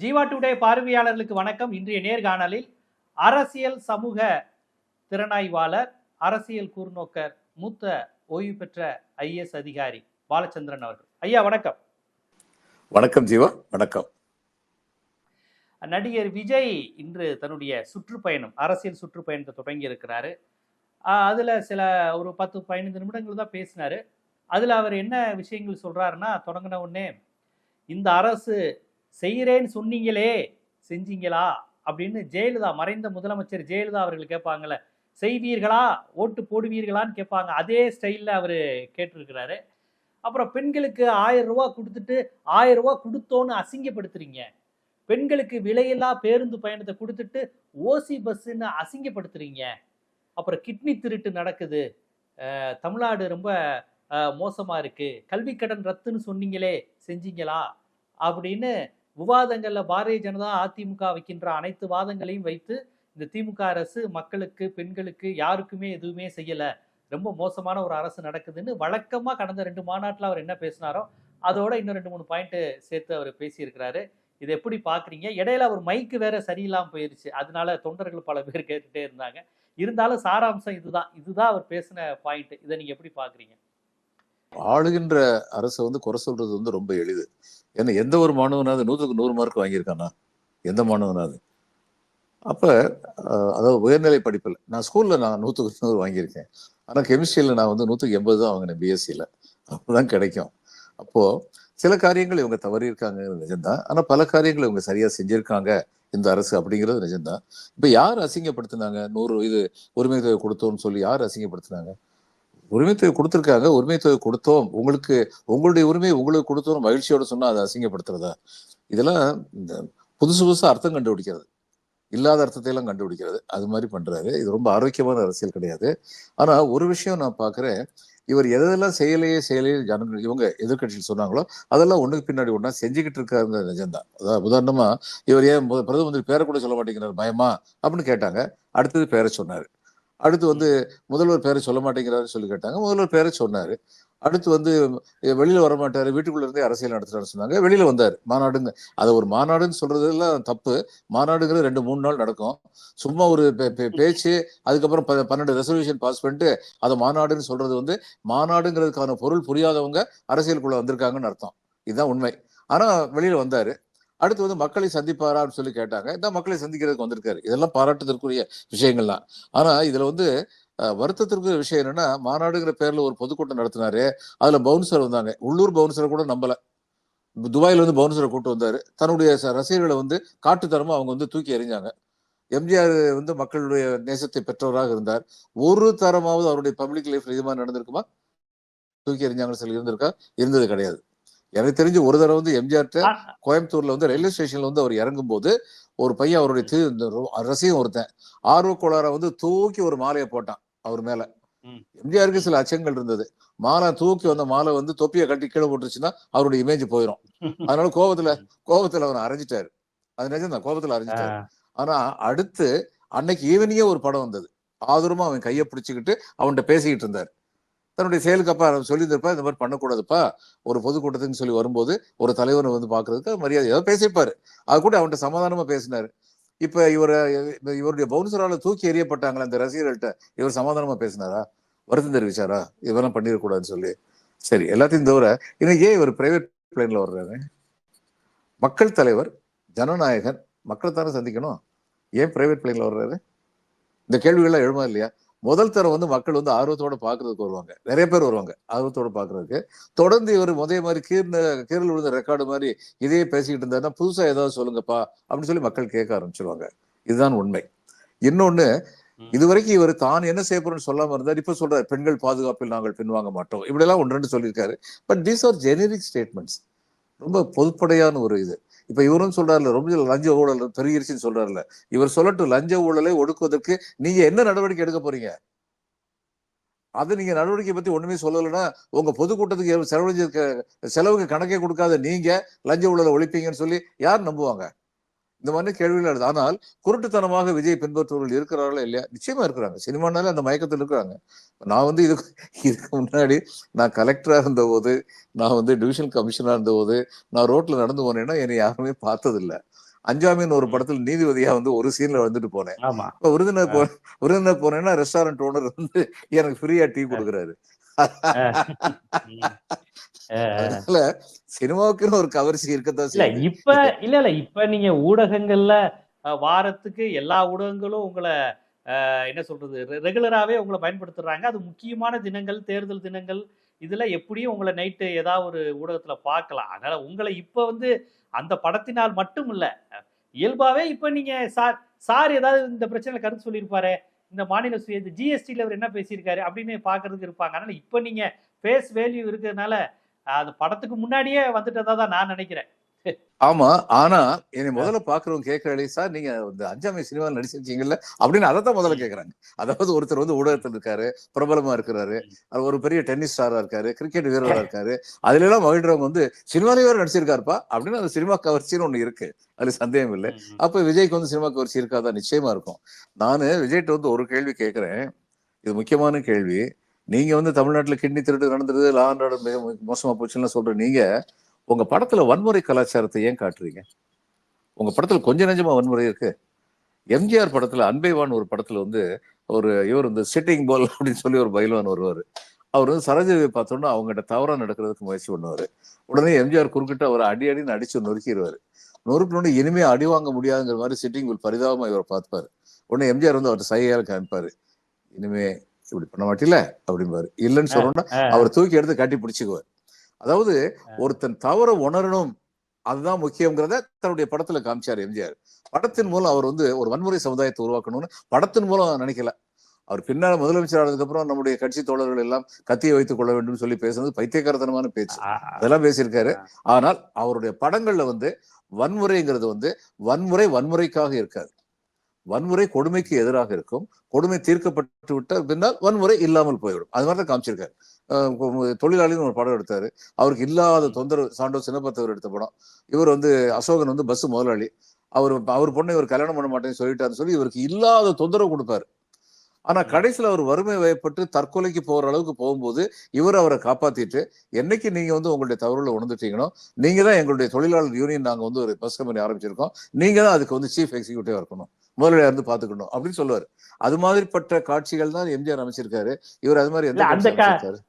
Jeeva today பார்வையாளர்களுக்கு வணக்கம். இன்றைய நேர்காணலில் அரசியல் சமூக திறனாய்வாளர் அரசியல் கூர்நோக்கர் மூத்த ஓய்வு பெற்ற ஐஏஎஸ் அதிகாரி பாலச்சந்திரன் அவர்கள். ஐயா வணக்கம். வணக்கம் ஜீவா வணக்கம். நடிகர் விஜய் இன்று தன்னுடைய சுற்றுப்பயணம் அரசியல் சுற்றுப்பயணத்தை தொடங்கி இருக்கிறாரு. அதுல சில ஒரு பத்து பதினைந்து நிமிடங்கள் தான் பேசினாரு. அதுல அவர் என்ன விஷயங்கள் சொல்றாருன்னா தொடங்கின உடனே இந்த அரசு செய்கிறேன்னு சொன்னீங்களே செஞ்சீங்களா? அப்படின்னு ஜெயலலிதா மறைந்த முதலமைச்சர் ஜெயலலிதா அவர்கள் கேட்பாங்கல்ல செய்வீர்களா? ஓட்டு போடுவீர்களான்னு கேட்பாங்க. அதே ஸ்டைலில் அவர் கேட்டிருக்கிறாரு. அப்புறம் பெண்களுக்கு ஆயிரம் ரூபா கொடுத்துட்டு ஆயிரம் ரூபா கொடுத்தோன்னு அசிங்கப்படுத்துறீங்க. பெண்களுக்கு விலையில்லா பேருந்து பயணத்தை கொடுத்துட்டு ஓசி பஸ்ஸுன்னு அசிங்கப்படுத்துறீங்க. அப்புறம் கிட்னி திருட்டு நடக்குது. தமிழ்நாடு ரொம்ப மோசமாக இருக்குது இருக்கு. கல்வி கடன் ரத்துன்னு சொன்னீங்களே செஞ்சீங்களா? அப்படின்னு விவாதங்களில் பாரதிய ஜனதா அதிமுக வைக்கின்ற அனைத்து வாதங்களையும் வைத்து இந்த திமுக அரசு மக்களுக்கு பெண்களுக்கு யாருக்குமே எதுவுமே செய்யலை. ரொம்ப மோசமான ஒரு அரசு நடக்குதுன்னு வழக்கமாக கடந்த ரெண்டு மாநாட்டில் அவர் என்ன பேசினாரோ அதோட இன்னும் ரெண்டு மூணு பாயிண்ட்டு சேர்த்து அவர் பேசியிருக்கிறாரு. இதை எப்படி பார்க்குறீங்க இடையில அவர் மைக்கு வேற சரியில்லாமல் போயிருச்சு. அதனால தொண்டர்கள் பல பேர் கேட்டுகிட்டே இருந்தாங்க. இருந்தாலும் சாராம்சம் இதுதான். இதுதான் அவர் பேசின பாயிண்ட் இதை நீங்க எப்படி பாக்குறீங்க? ஆளுகின்ற அரசை வந்து குறை சொல்றது வந்து ரொம்ப எளிது. ஏன்னா எந்த ஒரு மாணவனாவது நூற்றுக்கு நூறு மார்க் வாங்கியிருக்கானா? எந்த மாணவனாவது? அப்ப அதாவது உயர்நிலை படிப்பில் நான் ஸ்கூல்ல நான் நூற்றுக்கு நூறு வாங்கியிருக்கேன். ஆனா கெமிஸ்ட்ரியில் நான் வந்து நூற்றுக்கு எண்பது தான் வாங்கினேன் பிஎஸ்சியில் அப்பதான் கிடைக்கும். அப்போ சில காரியங்கள் இவங்க தவறியிருக்காங்க நிஜம்தான். ஆனா பல காரியங்கள் இவங்க சரியா செஞ்சுருக்காங்க இந்த அரசு அப்படிங்கிறது நிஜம்தான். இப்ப யார் அசிங்கப்படுத்தினாங்க? நூறு இது உரிமை தொகை கொடுத்தோம்னு சொல்லி யார் அசிங்கப்படுத்தினாங்க? உரிமைத்தொகை கொடுத்துருக்காங்க உரிமை கொடுத்தோம். உங்களுக்கு உங்களுடைய உரிமை உங்களுக்கு கொடுத்தோம் மகிழ்ச்சியோட சொன்னால் அதை அசிங்கப்படுத்துறதா? இதெல்லாம் இந்த புதுசு புதுசாக அர்த்தம் கண்டுபிடிக்கிறது. இல்லாத அர்த்தத்தை எல்லாம் கண்டுபிடிக்கிறது. அது மாதிரி பண்றாரு. இது ரொம்ப ஆரோக்கியமான அரசியல் கிடையாது. ஆனால் ஒரு விஷயம் நான் பார்க்குறேன் இவர் எதெல்லாம் செயலையே செயலையே ஜனங்கள் இவங்க எதிர்கட்சியில் சொன்னாங்களோ அதெல்லாம் ஒன்றுக்கு பின்னாடி ஒன்றா செஞ்சுக்கிட்டு இருக்காருங்க நிஜம்தான். அதாவது உதாரணமாக இவர் ஏன் மு- பிரதம மந்திரி பேரை கூட சொல்ல மாட்டேங்கிறார் பயமா? அப்படின்னு கேட்டாங்க. அடுத்தது பேரை சொன்னார். அடுத்து வந்து முதல்வர் பேரை சொல்ல மாட்டேங்கிறாருன்னு சொல்லி கேட்டாங்க. முதல்வர் பேரை சொன்னாரு. அடுத்து வந்து வெளியில வர மாட்டாரு. வீட்டுக்குள்ள இருந்தே அரசியல் நடத்துறாரு சொன்னாங்க. வெளியில வந்தாரு. மாநாடுங்க அது ஒரு மாநாடுன்னு சொல்றதெல்லாம் தப்பு. மாநாடுங்கிறது ரெண்டு மூணு நாள் நடக்கும். சும்மா ஒரு பேச்சு அதுக்கப்புறம் பன்னெண்டு ரெசல்யூஷன் பாஸ் பண்ணிட்டு அதை மாநாடுன்னு சொல்றது வந்து மாநாடுங்கிறதுக்கான பொருள் புரியாதவங்க அரசியலுக்குள்ள வந்திருக்காங்கன்னு அர்த்தம். இதுதான் உண்மை. ஆனா வெளியில வந்தாரு. அடுத்து வந்து மக்களை சந்திப்பாரான்னு சொல்லி கேட்டாங்க. இந்த மக்களை சந்திக்கிறதுக்கு வந்திருக்காரு. இதெல்லாம் பாராட்டுதற்குரிய விஷயங்கள்லாம் ஆனா இதுல வந்து வருத்தத்திற்கு விஷயம் என்னன்னா மாநாடுங்கிற பேர்ல ஒரு பொதுக்கூட்டம் நடத்தினாரு. அதுல பவுன்சர் வந்தாங்க. உள்ளூர் பவுன்சரை கூட நம்பல. துபாயில வந்து பவுன்சரை கூட்டு வந்தாரு. தன்னுடைய ரசிகர்களை வந்து காட்டுத்தரமா அவங்க வந்து தூக்கி எறிஞ்சாங்க. எம்ஜிஆர் வந்து மக்களுடைய நேசத்தை பெற்றவராக இருந்தார். ஒரு தரமாவது அவருடைய பப்ளிக் லைஃப்ல இது மாதிரி நடந்திருக்குமா? தூக்கி எறிஞ்சாங்கன்னு சொல்லி இருந்திருக்கா? இருந்தது கிடையாது. எனக்கு தெரிஞ்சு ஒரு தடவை வந்து எம்ஜிஆர்ட்ட ஆ- கோயம்புத்தூர்ல வந்து ரயில்வே ஸ்டேஷன்ல வந்து அவர் இறங்கும் போது ஒரு பையன் அவருடைய தி- இந்த ரொ- ரசிகன் ஒருத்தன். ஆர்வ கோளார வந்து தூக்கி ஒரு மாலையை போட்டான் அவர் மேல. எம்ஜிஆருக்கு சில அச்சங்கள் இருந்தது. மாலை தூக்கி வந்த மாலை வந்து தொப்பியை கட்டி கீழே போட்டுருச்சுன்னா அவருடைய இமேஜ் போயிடும் அதனால கோபத்துல கோபத்துல அவனை அரைஞ்சிட்டாரு. அது நிஜம்தான் கோபத்துல அரைஞ்சிட்டாரு. ஆனா அடுத்து அன்னைக்கு ஈவினிங்கே ஒரு படம் வந்தது. ஆதரமா அவன் கையை பிடிச்சுக்கிட்டு அவன்கிட்ட பேசிக்கிட்டு இருந்தார். தன்னுடைய செயலுக்கு அப்பா சொல்லியிருந்திருப்பா இந்த மாதிரி பண்ணக்கூடாதுப்பா. ஒரு பொதுக்கூட்டத்துக்கு சொல்லி வரும்போது ஒரு தலைவரை வந்து பாக்குறதுக்கு மரியாதை. ஏதோ பேசியிருப்பாரு. அது கூட அவன்கிட்ட சமாதானமா பேசினாரு. இப்ப இவரை இவருடைய பவுன்சரால தூக்கி எறியப்பட்டாங்களே அந்த ரசிகர்கள்ட்ட இவர் சமாதானமா பேசினாரா? வருத்தம் தெரிவிச்சாரா? இதெல்லாம் பண்ணிடக்கூடாதுன்னு சொல்லி. சரி எல்லாத்தையும் தவிர இன்னும் ஏன் இவர் பிரைவேட் பிளேன்ல வர்றாரு? மக்கள் தலைவர் ஜனநாயகன் மக்களை தானே சந்திக்கணும்? ஏன் பிரைவேட் பிளேன்ல வர்றாரு? இந்த கேள்விகள்லாம் எழுமா இல்லையா? முதல் தரம் வந்து மக்கள் வந்து ஆர்வத்தோட பாக்குறதுக்கு வருவாங்க. நிறைய பேர் வருவாங்க ஆர்வத்தோட பாக்குறதுக்கு தொடர்ந்து இவர் முதல் மாதிரி கீர்ன கீரல் விழுந்த ரெக்கார்டு மாதிரி இதையே பேசிக்கிட்டு இருந்தாருன்னா புதுசா ஏதாவது சொல்லுங்கப்பா அப்படின்னு சொல்லி மக்கள் கேட்க ஆரம்பிச்சிருவாங்க. இதுதான் உண்மை. இன்னொன்னு ம். இதுவரைக்கும் இவர் தான் என்ன செய்ய போறோம்னு சொல்லாம இருந்தார். இப்ப சொல்றாரு பெண்கள் பாதுகாப்பில் நாங்கள் பின்வாங்க மாட்டோம். இப்படி எல்லாம் ஒன்று ரெண்டு சொல்லியிருக்காரு. But these are generic statements ரொம்ப பொதுப்படையான ஒரு இது. இப்ப இவரும் சொல்றாருல ரொம்ப லஞ்ச ஊழல் பெருகிருச்சுன்னு சொல்றாருல. இவர் சொல்லட்டும் லஞ்ச ஊழலை ஒடுக்குவதற்கு நீங்க என்ன நடவடிக்கை எடுக்க போறீங்க? அது நீங்க நடவடிக்கை பத்தி ஒண்ணுமே சொல்லலைன்னா உங்க பொதுக்கூட்டத்துக்கு எவ்வளவு செலவழிஞ்சிருக்க செலவுக்கு கணக்கே கொடுக்காத நீங்க லஞ்ச ஊழலை ஒழிப்பீங்கன்னு சொல்லி யார் நம்புவாங்க? இந்த மாதிரி கேள்விகள் எழுது ஆனால் குருட்டுத்தனமாக விஜய் பின்பற்றுவர்கள் இருக்கிறார்களா இல்லையா? நிச்சயமா இருக்கிறாங்க. சினிமானால அந்த மயக்கத்தில் இருக்கிறாங்க. நான் வந்து இதுக்கு இதுக்கு முன்னாடி நான் கலெக்டரா இருந்த போது நான் வந்து டிவிஷன் கமிஷனரா இருந்த போது நான் ரோட்ல நடந்து போனேன்னா என்னை யாருமே பார்த்ததில்ல. அஞ்சாமின்னு ஒரு. படத்துல நீதிபதியா வந்து ஒரு சீன்ல வந்துட்டு போனேன். இப்ப விருதுநகர் போ விருதுநகர் போனேன்னா ரெஸ்டாரண்ட் ஓனர் வந்து எனக்கு ஃப்ரீயா டீ கொடுக்குறாரு. அதனால சினிமாவுக்குன்னு ஒரு கவர்ச்சி இருக்கத்தான் இல்ல இப்ப இல்ல இல்ல இப்ப நீங்க ஊடகங்கள்ல வாரத்துக்கு எல்லா ஊடகங்களும் உங்களை என்ன சொல்றது ரெகுலராகவே உங்களை பயன்படுத்துறாங்க. அது முக்கியமான தினங்கள் தேர்தல் தினங்கள் இதுல எப்படியும் உங்களை நைட்டு ஏதாவது ஒரு ஊடகத்துல பார்க்கலாம். அதனால உங்களை இப்ப வந்து அந்த படத்தினால் மட்டும் இல்ல இயல்பாவே இப்ப நீங்க சார் சார் ஏதாவது இந்த பிரச்சனை கருத்து சொல்லியிருப்பாரு இந்த மாநில சுய ஜிஎஸ்டியில் அவர் என்ன பேசியிருக்காரு அப்படின்னு பார்க்கறதுக்கு இருப்பாங்க. அதனால இப்போ நீங்க ஃபேஸ் வேல்யூ இருக்கிறதுனால அது படத்துக்கு முன்னாடியே வந்துட்டதா தான் நான் நினைக்கிறேன். ஆமா ஆனா என்னை முதல்ல பாக்குறவங்க கேட்கறாளே சார் நீங்க இந்த அஞ்சாமை சினிமாவில் நடிச்சிருக்கீங்கல்ல? அப்படின்னு அதை தான் முதல்ல கேக்குறாங்க. அதாவது ஒருத்தர் வந்து ஊடகத்தில் இருக்காரு பிரபலமா இருக்கிறாரு ஒரு பெரிய டென்னிஸ் ஸ்டாரா இருக்காரு கிரிக்கெட் வீரரா இருக்காரு அதுல எல்லாம் மகிழ்றவங்க வந்து சினிமாலே வேற நடிச்சிருக்காருப்பா? அப்படின்னு அது சினிமா கவர்ச்சின்னு ஒண்ணு இருக்கு. அதுல சந்தேகம் இல்லை. அப்ப விஜய்க்கு வந்து சினிமா கவர்ச்சி இருக்காதா? நிச்சயமா இருக்கும். நானு விஜய்கிட்ட வந்து ஒரு கேள்வி கேட்கிறேன் இது முக்கியமான கேள்வி. நீங்க வந்து தமிழ்நாட்டுல கிட்னி திருட்டு நடந்தது லா அண்ட் ஆர்டர் மிக மோசமா போச்சுன்னு சொல்ற நீங்க உங்க படத்துல வன்முறை கலாச்சாரத்தை ஏன் காட்டுறீங்க? உங்க படத்துல கொஞ்ச நெஞ்சமா வன்முறை இருக்கு. எம்ஜிஆர் படத்துல அன்பைவான் ஒரு படத்துல வந்து ஒரு இவர் வந்து சிட்டிங் பால் அப்படின்னு சொல்லி ஒரு பயில்வான் வருவாரு. அவர் வந்து சரோஜாவை பார்த்தோன்னா அவங்ககிட்ட தவறா நடக்கிறதுக்கு முயற்சி பண்ணுவாரு. உடனே எம்ஜிஆர் குறுக்கிட்ட அவர் அடி அடின்னு அடிச்சு நொறுக்கிடுவார் நொறுக்கணும்னு இனிமே அடி வாங்க முடியாதுங்கிற மாதிரி சிட்டிங் பால் பரிதாபமா இவர் பார்த்துப்பாரு. உடனே எம்ஜிஆர் வந்து அவர் சையால் காமிப்பாரு இனிமே இப்படி பண்ண மாட்டில அப்படிம்பாரு. இல்லைன்னு சொன்னோம்னா அவர் தூக்கி எடுத்து கட்டி பிடிச்சுக்குவார். அதாவது ஒருத்தன் தவற உணரணும் அதுதான் முக்கியங்கிறத தன்னுடைய படத்துல காமிச்சார் எம்ஜிஆர். படத்தின் மூலம் அவர் வந்து ஒரு வன்முறை சமுதாயத்தை உருவாக்கணும்னு படத்தின் மூலம் நினைக்கல. அவர் பின்னால முதலமைச்சர் ஆனதுக்கு அப்புறம் நம்முடைய கட்சி தோழர்கள் எல்லாம் கத்தியை வைத்துக் கொள்ள வேண்டும் சொல்லி பேசுனது பைத்தியக்காரத்தனமான பேச்சு. அதெல்லாம் பேசியிருக்காரு. ஆனால் அவருடைய படங்கள்ல வந்து வன்முறைங்கிறது வந்து வன்முறை வன்முறைக்காக இருக்காது. வன்முறை கொடுமைக்கு எதிராக இருக்கும். கொடுமை தீர்க்கப்பட்டு விட்ட பின்னால் வன்முறை இல்லாமல் போய்விடும். அது மாதிரி தான் காமிச்சிருக்காரு. தொழிலாளின்னு ஒரு படம் எடுத்தாரு. அவருக்கு இல்லாத தொந்தரவு சாண்டோ சின்னப்பத்தவர் எடுத்த படம். இவர் வந்து அசோகன் வந்து பஸ் முதலாளி. அவர் அவர் பொண்ணை இவர் கல்யாணம் பண்ண மாட்டேன்னு சொல்லிட்டாருன்னு சொல்லி இவருக்கு இல்லாத தொந்தரவு கொடுப்பாரு. ஆனா கடைசியில அவர் வறுமை வயப்பட்டு தற்கொலைக்கு போற அளவுக்கு போகும்போது இவர் அவரை காப்பாத்திட்டு என்னைக்கு நீங்க வந்து உங்களுடைய தவறுல உணர்ந்துட்டீங்களோ நீங்க தான் எங்களுடைய தொழிலாளர் யூனியன் நாங்க வந்து ஒரு பஸ் கம்பெனி ஆரம்பிச்சிருக்கோம். நீங்க தான் அதுக்கு வந்து சீஃப் எக்ஸிக்யூட்டிவா இருக்கணும். முதலாளியா இருந்து பாத்துக்கணும் அப்படின்னு சொல்லுவாரு. அது மாதிரிப்பட்ட காட்சிகள் தான் எம்ஜிஆர் அமைச்சிருக்காரு. இவர் அது மாதிரி அந்த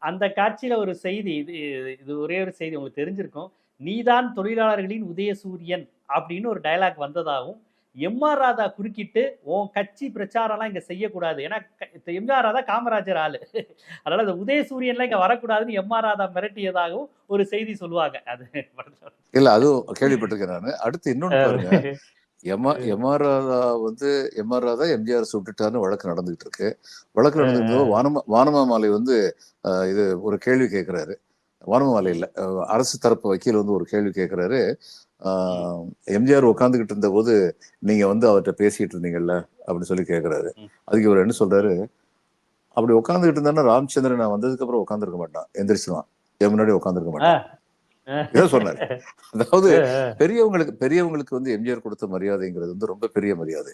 அந்த காட்சியில ஒரு செய்தி இது இது ஒரே ஒரு செய்தி உங்களுக்கு தெரிஞ்சிருக்கும். நீதான் தொழிலாளர்களின் உதயசூரியன் அப்படின்னு ஒரு டயலாக் வந்ததாகவும் எம்ஆர் ராதா குறுக்கிட்டு உன் கட்சி பிரச்சாரம்லாம் இங்க செய்யக்கூடாது. ஏன்னா எம்ஆர் ராதா காமராஜர் ஆளு. அதனால அந்த உதயசூரியன்லாம் இங்க வரக்கூடாதுன்னு எம்ஆர் ராதா மிரட்டியதாகவும் ஒரு செய்தி சொல்லுவாங்க. அது இல்ல அதுவும் கேள்விப்பட்டிருக்கேன் நானு. அடுத்து இன்னொன்னு பாருங்க. எம்ஆர் எம்ஆர் ராதா வந்து எம்ஆர் ராதா எம்ஜிஆர் சுட்டுட்டாருன்னு வழக்கு நடந்துகிட்டு இருக்கு. வழக்கு நடந்துட்டு வானமா வானமாமலை வந்து அஹ், இது ஒரு கேள்வி கேட்கிறாரு வானமாமலை இல்ல அரசு தரப்பு வக்கீல் வந்து ஒரு கேள்வி கேட்கிறாரு எம்ஜிஆர் உட்காந்துக்கிட்டு இருந்த போது நீங்க வந்து அவர்கிட்ட பேசிட்டு இருந்தீங்கல்ல அப்படின்னு சொல்லி கேட்கிறாரு. அதுக்கு இவர் என்ன சொல்றாரு? அப்படி உட்காந்துக்கிட்டு இருந்தாருன்னா ராமச்சந்திரன் நான் வந்ததுக்கு அப்புறம் உட்காந்துருக்க மாட்டான் எந்திரிச்சுவான் என் முன்னாடி உட்காந்துருக்க மாட்டான். இதான் சொன்னாரு. அதாவது பெரியவங்களுக்கு பெரியவங்களுக்கு வந்து எம்ஜிஆர் கொடுத்த மரியாதைங்கிறது வந்து ரொம்ப பெரிய மரியாதை.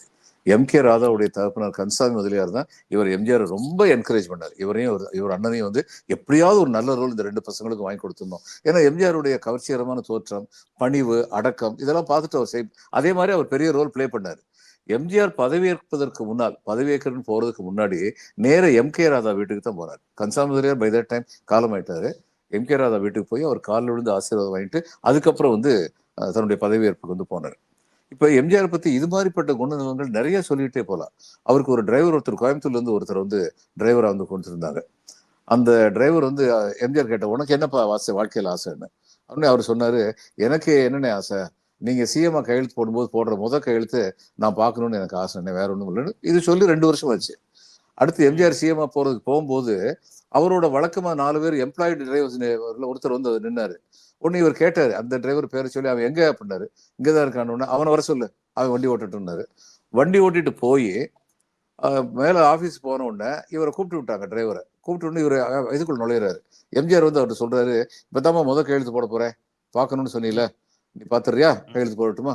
எம் கே ராதாவுடைய தகப்பனார் கன்சாமி முதலியார் தான் இவர் எம்ஜிஆர் ரொம்ப என்கரேஜ் பண்ணார். இவரையும் இவர் அண்ணனையும் வந்து எப்படியாவது ஒரு நல்ல ரோல் இந்த ரெண்டு பசங்களுக்கு வாங்கி கொடுத்துருந்தோம் ஏன்னா எம்ஜிஆருடைய கவர்ச்சிகரமான தோற்றம் பணிவு அடக்கம் இதெல்லாம் பார்த்துட்டு அவர் செய் அதே மாதிரி அவர் பெரிய ரோல் ப்ளே பண்ணார். எம்ஜிஆர் பதவியேற்பதற்கு முன்னால் பதவியேற்கன்னு போறதுக்கு முன்னாடி நேர எம் கே ராதா வீட்டுக்கு தான் போனார் கன்சாமி முதலியார் பை தட் டைம் காலமாயிட்டாரு. எம் கே ராதா வீட்டுக்கு போய் அவர் காலில் விழுந்து ஆசீர்வாதம் வாங்கிட்டு அதுக்கப்புறம் வந்து தன்னுடைய பதவியேற்புக்கு வந்து போனார். இப்ப எம்ஜிஆர் பத்தி இது மாதிரிப்பட்ட குணநலங்கள் நிறைய சொல்லிட்டே போலாம். அவருக்கு ஒரு டிரைவர் ஒருத்தர் கோயம்புத்தூர்ல இருந்து ஒருத்தர் வந்து டிரைவரா வந்து கொடுத்துருந்தாங்க. அந்த டிரைவர் வந்து எம்ஜிஆர் கேட்ட உனக்கு என்னப்பா ஆசை வாழ்க்கையில ஆசைன்னு? அப்படின்னு அவர் சொன்னாரு எனக்கு என்னென்ன ஆசை? நீங்க சிஎம்ஆ கையெழுத்து போடும்போது போடுற முதல் கையெழுத்து நான் பார்க்கணும்னு எனக்கு ஆசை என்ன வேற ஒன்றும் இல்லைன்னு? இது சொல்லி ரெண்டு வருஷம் ஆச்சு. அடுத்து எம்ஜிஆர் சிஎம்ஆ போறதுக்கு போகும்போது அவரோட வழக்கமாக நாலு பேர் எம்ப்ளாய்டு டிரைவர்ஸ் ஒருத்தர் வந்து நின்னாரு. ஒன்று இவர் கேட்டார் அந்த டிரைவர் பேரை சொல்லி அவன் எங்க அப்படின்னாரு. இங்கதான் இருக்கான்னு அவனை வர சொல்லு. அவன் வண்டி ஓட்டுட்டுனாரு வண்டி ஓட்டிட்டு போய் மேலே ஆஃபீஸ் போன உடனே இவரை கூப்பிட்டு விட்டாங்க டிரைவரை கூப்பிட்டு உடனே இவர் இதுக்குள்ள நுழையிறாரு. எம்ஜிஆர் வந்து அவர்கிட்ட சொல்றாரு இப்பதாம்மா முதல் கையெழுத்து போட போகிறேன் பார்க்கணும்னு சொன்னீங்களே நீ பாத்துறியா? கையெழுத்து போடட்டுமா.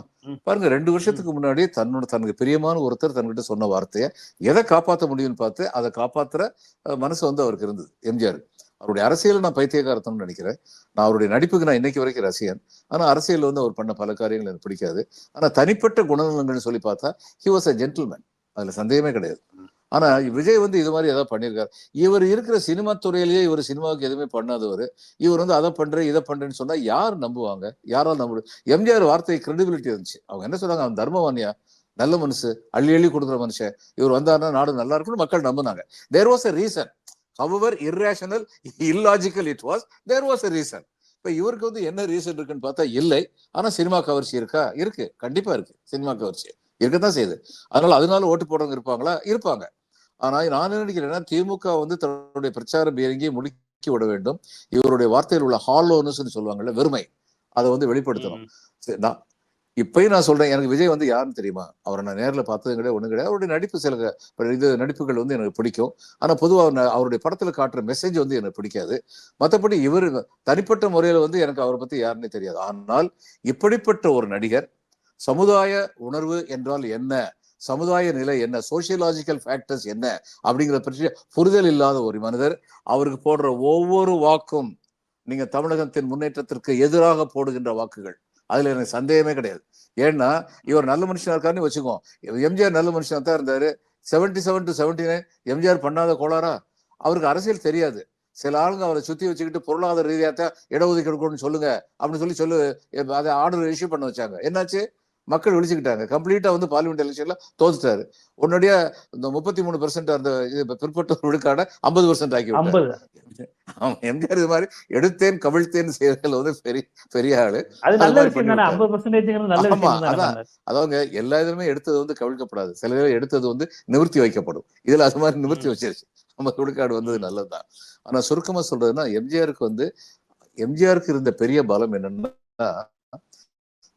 பாருங்க ரெண்டு வருஷத்துக்கு முன்னாடி தன்னோட தனக்கு பிரியமான ஒருத்தர் தன்கிட்ட சொன்ன வார்த்தையை எதை காப்பாற்ற முடியும்னு பார்த்து அதை காப்பாத்துற மனசு வந்து அவருக்கு இருந்தது. எம்ஜிஆர். அவருடைய அரசியல் நான் பைத்தியகாரத்தம்னு நினைக்கிறேன். நான் அவருடைய நடிப்புக்கு நான் இன்னைக்கு வரைக்கும் ரசிகன். ஆனா அரசியல் வந்து அவர் பண்ண பல காரியங்கள் எனக்கு பிடிக்காது. ஆனா தனிப்பட்ட குணநலங்கள்னு சொல்லி பார்த்தா ஹி வாஸ் அ ஜென்டில்மேன் அதுல சந்தேகமே கிடையாது. ஆனா விஜய் வந்து இது மாதிரி ஏதாவது பண்ணியிருக்காரு இவர் இருக்கிற சினிமா துறையிலேயே இவர் சினிமாவுக்கு எதுவுமே பண்ணாதவர். இவர் வந்து அதை பண்றேன் இதை பண்றேன்னு சொன்னா யார் நம்புவாங்க? யாரால் நம்புறது எம்ஜிஆர் வார்த்தை கிரெடிபிலிட்டி இருந்துச்சு. அவங்க என்ன சொன்னாங்க அவன் தர்மவானியா நல்ல மனுஷு அள்ளி அள்ளி கொடுக்குற மனுஷன். இவர் வந்தாருன்னா நாடு நல்லா இருக்கும்னு மக்கள் நம்பினாங்க. There was a reason however irrational illogical it was there was a reason இப்ப இவருக்கு வந்து என்ன ரீசன் இருக்குன்னு பார்த்தா இல்லை. ஆனா சினிமா கவர்ச்சி இருக்கா? இருக்கு. கண்டிப்பா இருக்கு. சினிமா கவர்ச்சி இருக்கத்தான் செய்யுது. அதனால அதனால ஓட்டு போடுறவங்க இருப்பாங்களா? இருப்பாங்க. ஆனா நான் என்ன நினைக்கிறேன்னா திமுக வந்து தன்னுடைய பிரச்சார பீரங்கியை முடுக்கி விட வேண்டும். இவருடைய வார்த்தையில் உள்ள ஹாலோனஸ் சொல்லுவாங்கல்ல வெறுமை. அதை வந்து வெளிப்படுத்தணும். நான் இப்பயும் நான் சொல்றேன் எனக்கு விஜய் வந்து யாருன்னு தெரியுமா? அவரை நான் நேர்ல பார்த்ததும் கிடையாது ஒண்ணும் கிடையாது. அவருடைய நடிப்பு சில இது நடிப்புகள் வந்து எனக்கு பிடிக்கும். ஆனா பொதுவா அவர் அவருடைய படத்துல காட்டுற மெசேஜ் வந்து எனக்கு பிடிக்காது. மத்தபடி இவர் தனிப்பட்ட முறையில வந்து எனக்கு அவரை பத்தி யாருன்னே தெரியாது. ஆனால் இப்படிப்பட்ட ஒரு நடிகர் சமுதாய உணர்வு என்றால் என்ன? சமுதாய நிலை என்ன? சோசியலாஜிக்கல் ஃபேக்டர்ஸ் என்ன? அப்படிங்கிறத பற்றி புரிதல் இல்லாத ஒரு மனிதர். அவருக்கு போடுற ஒவ்வொரு வாக்கும் நீங்க தமிழகத்தின் முன்னேற்றத்திற்கு எதிராக போடுகின்ற வாக்குகள். அதுல எனக்கு சந்தேகமே கிடையாது. ஏன்னா இவர் நல்ல மனுஷனா இருக்காருன்னு வச்சுக்கோ. எம்ஜிஆர் நல்ல மனுஷனா தான் இருந்தாரு. Seventy seven to seventy nine MGR பண்ணாத கோளாரா அவருக்கு அரசியல் தெரியாது. சில ஆளுங்க அவரை சுத்தி வச்சுக்கிட்டு பொருளாதார ரீதியாக தான் இடஒதுக்கீடு கொடுக்கணும்னு சொல்லுங்க. அப்படின்னு சொல்லி சொல்லு அதை ஆர்டர் இஷ்யூ பண்ண வச்சாங்க. என்னாச்சு? மக்கள் விழிச்சுக்கிட்டாங்க. கம்ப்ளீட்டா வந்து பார்லிமெண்ட் எலெக்ஷன்ல தோத்துட்டாரு. உடனடியா இந்த முப்பத்தி மூணு பெர்சென்ட் அந்த இது பிற்பட்ட விழுக்காட ஐம்பது பெர்சென்ட் ஆக்கி ஐம்பது. ஆமா, எம்ஜிஆர் இது மாதிரி எடுத்தேன் கவிழ்த்தேன் செய்யறதுல வந்து பெரிய பெரிய ஆளு. ஆமா, அதான். அதாவது எல்லா இதுலயுமே எடுத்தது வந்து கவிழ்க்கப்படாது. சில இதுல எடுத்தது வந்து நிவர்த்தி வைக்கப்படும். இதுல அது மாதிரி நிவர்த்தி. வச்சிருச்சு. நம்ம விழுக்காடு வந்தது. நல்லதுதான். ஆனா சுருக்கமா சொல்றதுன்னா எம்ஜிஆருக்கு வந்து எம்ஜிஆருக்கு இருந்த பெரிய பலம் என்னன்னா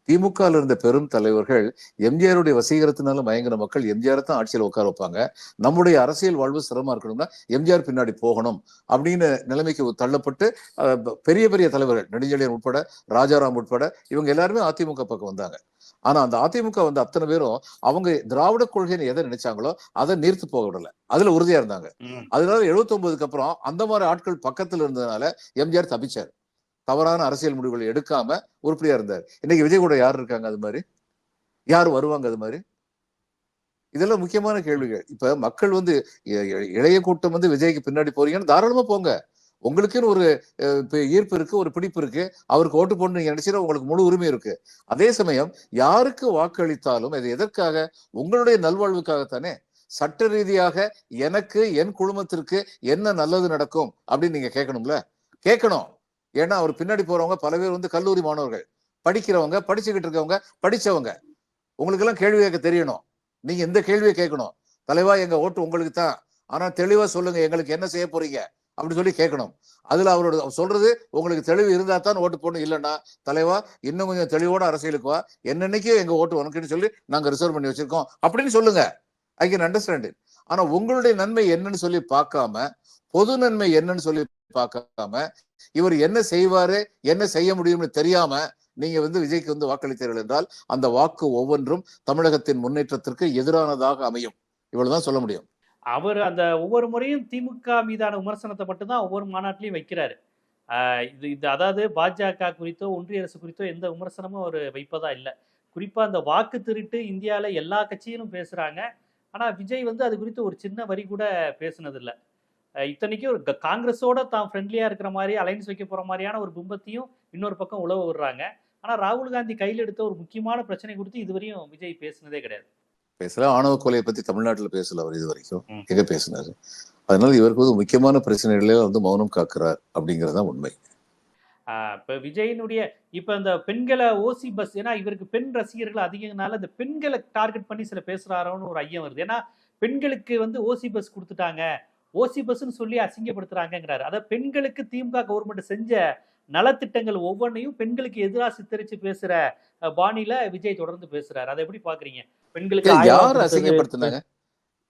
திமுகல இருந்த பெரும் தலைவர்கள் எம்ஜிஆருடைய வசீகரத்தினால மயங்கின மக்கள் எம்ஜிஆர் தான் ஆட்சியில் உட்கார வைப்பாங்க. நம்முடைய அரசியல் வாழ்வு சிரமமா இருக்கணும்னா எம்ஜிஆர் பின்னாடி போகணும் அப்படின்னு நிலைமைக்கு தள்ளப்பட்டு பெரிய பெரிய தலைவர்கள் நெடுஞ்செழியன் உட்பட ராஜாராம் உட்பட இவங்க எல்லாருமே அதிமுக பக்கம் வந்தாங்க. ஆனா அந்த அதிமுக வந்து அத்தனை பேரும் அவங்க திராவிட கொள்கைன்னு எதை நினைச்சாங்களோ அதை நீர்த்து போக விடல. அதுல உறுதியா இருந்தாங்க. அதனால 79 அப்புறம் அந்த மாதிரி ஆட்கள் பக்கத்துல இருந்ததுனால எம்ஜிஆர் தப்பிச்சார். தவறான அரசியல் முடிவுகளை எடுக்காம உருப்படியா இருந்தார். இன்னைக்கு விஜய் கூட யார் இருக்காங்க அது மாதிரி? யார் வருவாங்க அது மாதிரி? இதெல்லாம் முக்கியமான கேள்விகள். இப்ப மக்கள் வந்து இளைய கூட்டம் வந்து விஜய்க்கு பின்னாடி போறீங்கன்னு தாராளமா போங்க. உங்களுக்குன்னு ஒரு ஈர்ப்பு இருக்கு ஒரு பிடிப்பு இருக்கு. அவருக்கு ஓட்டு போடணும் நீங்க நினைச்சீங்கன்னா உங்களுக்கு முழு உரிமை இருக்கு. அதே சமயம் யாருக்கு வாக்களித்தாலும் இது எதற்காக? உங்களுடைய நல்வாழ்வுக்காகத்தானே. சட்ட ரீதியாக எனக்கு என் குழுமத்திற்கு என்ன நல்லது நடக்கும் அப்படின்னு நீங்க கேட்கணும்ல? கேட்கணும். ஏன்னா அவர் பின்னாடி போறவங்க பல பேர் வந்து கல்லூரி மாணவர்கள். படிக்கிறவங்க படிச்சுக்கிட்டு இருக்கவங்க படிச்சவங்க. உங்களுக்கு எல்லாம் கேள்வி கேட்க தெரியணும். நீங்க எந்த கேள்வியை கேட்கணும். தலைவா எங்க ஓட்டு உங்களுக்கு தான். ஆனா தெளிவா சொல்லுங்க எங்களுக்கு என்ன செய்ய போறீங்க? அப்படின்னு சொல்லி கேட்கணும். அதுல அவரோட அவர் சொல்றது உங்களுக்கு தெளிவு இருந்தா தான் ஓட்டு போடணும். இல்லைன்னா தலைவா இன்னும் கொஞ்சம் தெளிவோட அரசியலுக்கு வா. என்னன்னைக்கு எங்க ஓட்டு உனக்குன்னு சொல்லி நாங்க ரிசர்வ் பண்ணி வச்சிருக்கோம். அப்படின்னு சொல்லுங்க. ஐ கேன் அண்டர்ஸ்டாண்ட் இட் ஆனா உங்களுடைய நன்மை என்னன்னு சொல்லி பார்க்காம பொது நன்மை என்னன்னு சொல்லி பார்க்காம இவர் என்ன செய்வாரு என்ன செய்ய முடியும்னு தெரியாம நீங்க வந்து விஜய்க்கு வந்து வாக்களித்தீர்கள் என்றால் அந்த வாக்கு ஒவ்வொன்றும் தமிழகத்தின் முன்னேற்றத்திற்கு எதிரானதாக அமையும். இவ்வளவுதான் சொல்ல முடியும். அவர் அந்த ஒவ்வொரு முறையும் திமுக மீதான விமர்சனத்தை மட்டும்தான் ஒவ்வொரு மாநாட்டிலையும் வைக்கிறாரு. ஆஹ் இது இது அதாவது பாஜக குறித்தோ ஒன்றிய அரசு குறித்தோ எந்த விமர்சனமும் அவர் வைப்பதா இல்லை. குறிப்பா அந்த வாக்கு திருட்டு இந்தியால எல்லா கட்சியிலும் பேசுறாங்க. ஆனா விஜய் வந்து அது குறித்து ஒரு சின்ன வரி கூட பேசுனதில்லை. இத்தனைக்கும் ஒரு காங்கிரஸோட தான் ஃப்ரெண்ட்லியா இருக்கிற மாதிரி அலைன்ஸ் வைக்க போற மாதிரியான ஒரு பிம்பத்தையும் இன்னொரு பக்கம் உழவு விடுறாங்க. ஆனா ராகுல் காந்தி கையில் எடுத்த ஒரு முக்கியமான பிரச்சனை குறித்து இதுவரையும் விஜய் பேசுனதே கிடையாது. பேசல. ஆணவ கொலையை பத்தி தமிழ்நாட்டுல பேசல அவர் இது வரைக்கும். எங்க பேசினாரு? அதனால இவருக்கு வந்து முக்கியமான பிரச்சனைகளே வந்து மௌனம் காக்கிறார் அப்படிங்கறதுதான் உண்மை. இப்ப விஜயனுடைய இப்ப இந்த பெண்களை ஓசி பஸ் ஏன்னா இவருக்கு பெண் ரசிகர்கள் அதிகனால இந்த பெண்களை டார்கெட் பண்ணி சில பேசுறாரோன்னு ஒரு ஐயம் வருது. ஏன்னா பெண்களுக்கு வந்து ஓசி பஸ் கொடுத்துட்டாங்க. ஓசி பஸ்ன்னு சொல்லி அசிங்கப்படுத்துறாங்கங்கிறாரு. அதாவது பெண்களுக்கு திமுக கவர்மெண்ட் செஞ்ச நலத்திட்டங்கள் ஒவ்வொன்றையும் பெண்களுக்கு எதிராக சித்தரிச்சு பேசுற பாணியில விஜய் தொடர்ந்து பேசுறாரு. அதை எப்படி பாக்குறீங்க? பெண்களுக்கு யார் அசிங்கப்படுத்தினாங்க?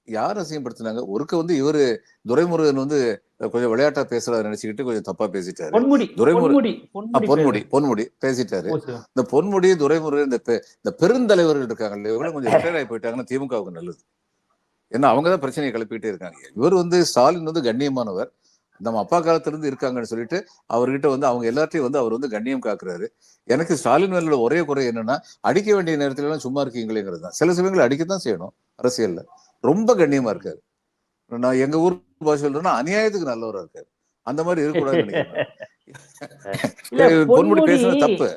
யார் அசிங்கப்படுத்தினாங்க? ஒருக்க வந்து இவரு துரைமுருகன் வந்து கொஞ்சம் விளையாட்டா பேசுறத நினைச்சுக்கிட்டு கொஞ்சம் தப்பா பேசிட்டாரு. பொன்முடி துரைமுரு- பொன்முடி பொன்முடி பேசிட்டாரு. இந்த பொன்முடி துரைமுருகன் இந்த பெருந்தலைவர்கள் இருக்காங்க இவங்களும் கொஞ்சம் ரிட்டையர் ஆகி போயிட்டாங்கன்னா திமுகவுக்கு நல்லது. ஏன்னா அவங்க தான் பிரச்சனையை கிளப்பிட்டே இருக்காங்க. இவர் வந்து ஸ்டாலின் வந்து கண்ணியமானவர். நம்ம அப்பா காலத்துல இருந்து இருக்காங்கன்னு சொல்லிட்டு அவர்கிட்ட வந்து அவங்க எல்லாத்தையும் வந்து அவர் வந்து கண்ணியம் காக்குறாரு. எனக்கு ஸ்டாலின் மேல ஒரே குறை என்னன்னா அடிக்க வேண்டிய நேரத்துல எல்லாம் சும்மா இருக்கீங்களேங்கிறது தான். சில சமயங்கள் அடிக்கத்தான் செய்யணும் அரசியல்ல. ரொம்ப கண்ணியமா இருக்காரு. நான் எங்க ஊர் பாஷை சொல்றேன்னா அநியாயத்துக்கு நல்லவரா இருக்காரு. அந்த மாதிரி இருக்கக்கூடாதுன்னு நினைக்கிறேன் பொன்முடி பேசுனது தப்பு.